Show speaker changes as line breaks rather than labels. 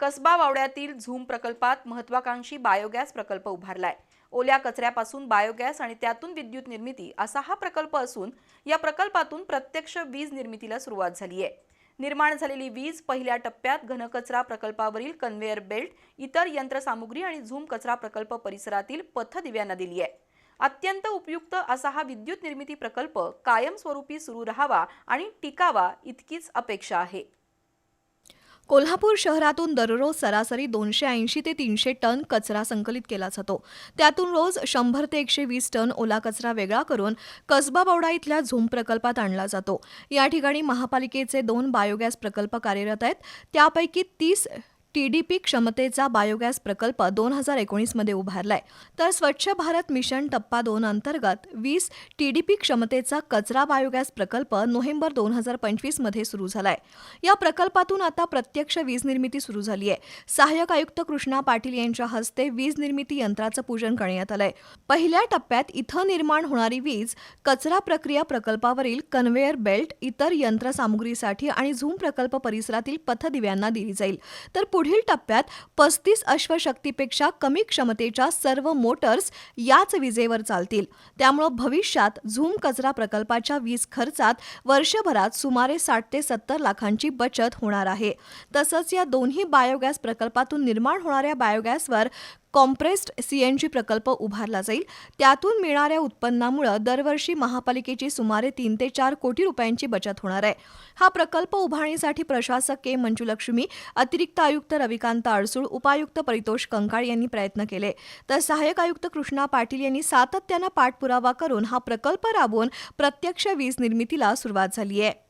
Kasba वावड्यातील zoom प्रकल्पात महत्वाकांक्षी biogas प्रकल्प उभारलाय. ओल्या कचऱ्यापासून बायोगॅस आणि त्यातून विद्युत निर्मिती असा हा प्रकल्प असून या प्रकल्पातून प्रत्यक्ष वीज निर्मितीला सुरुवात झाली आहे निर्माण झालेली वीज पहिल्या टप्प्यात घनकचरा प्रकल्पावरील कन्व्हेअर बेल्ट इतर यंत्रसामुग्री आणि झूम कचरा प्रकल्प परिसरातील पथदिव्यांना दिली आहे अत्यंत उपयुक्त असा हा विद्युत निर्मिती प्रकल्प कायमस्वरूपी सुरू राहावा आणि टिकावा इतकीच अपेक्षा आहे.
कोल्हापूर शहरातून दररोज सरासरी दोनशे ऐंशी ते तीनशे टन कचरा संकलित केला जातो. त्यातून रोज शंभर ते एकशे वीस टन ओला कचरा वेगळा करून कसबा बावडा इथल्या झूम प्रकल्पात आणला जातो. या ठिकाणी महापालिकेचे दोन बायोगॅस प्रकल्प कार्यरत आहेत. त्यापैकी तीस टीडीपी क्षमतेचा बायोगॅस प्रकल्प दोन हजार एकोणीसमध्ये उभारलाय. तर स्वच्छ भारत मिशन टप्पा दोन अंतर्गत वीस टीडीपी क्षमतेचा कचरा बायोगॅस प्रकल्प नोव्हेंबर दोन हजार पंचवीसमध्ये सुरू झालाय. या प्रकल्पातून आता प्रत्यक्ष वीज निर्मिती सुरू झाली आहे. सहाय्यक आयुक्त कृष्णा पाटील यांच्या हस्ते वीज निर्मिती यंत्राचं पूजन करण्यात आलंय. पहिल्या टप्प्यात इथं निर्माण होणारी वीज कचरा प्रक्रिया प्रकल्पावरील कन्व्हेअर बेल्ट इतर यंत्रसामुग्रीसाठी आणि झूम प्रकल्प परिसरातील पथदिव्यांना दिली जाईल. तर पुढे पुढील टप्प्यात पस्तीस अश्वशक्तीपेक्षा कमी क्षमतेच्या सर्व मोटर्स याच विजेवर चालतील. त्यामुळं भविष्यात झूम कचरा प्रकल्पाच्या वीज खर्चात वर्षभरात सुमारे साठ ते सत्तर लाखांची बचत होणार आहे. तसंच या दोन्ही बायोगॅस प्रकल्पातून निर्माण होणाऱ्या बायोगॅसवर कॉम्प्रेस्ड सीएनजी प्रकल्प उभारला जाईल. त्यातून मिळणाऱ्या उत्पन्नामुळे दरवर्षी महापालिकेची सुमारे तीन ते चार कोटी रुपयांची बचत होणार आहे. हा प्रकल्प उभारणीसाठी प्रशासक के मंजुलक्ष्मी अतिरिक्त आयुक्त रविकांत अडसूळ उपायुक्त परितोष कंकाळ यांनी प्रयत्न केले. तर सहाय्यक आयुक्त कृष्णा पाटील यांनी सातत्यानं पाठपुरावा करून हा प्रकल्प राबवून प्रत्यक्ष वीज निर्मितीला सुरुवात झाली आहे.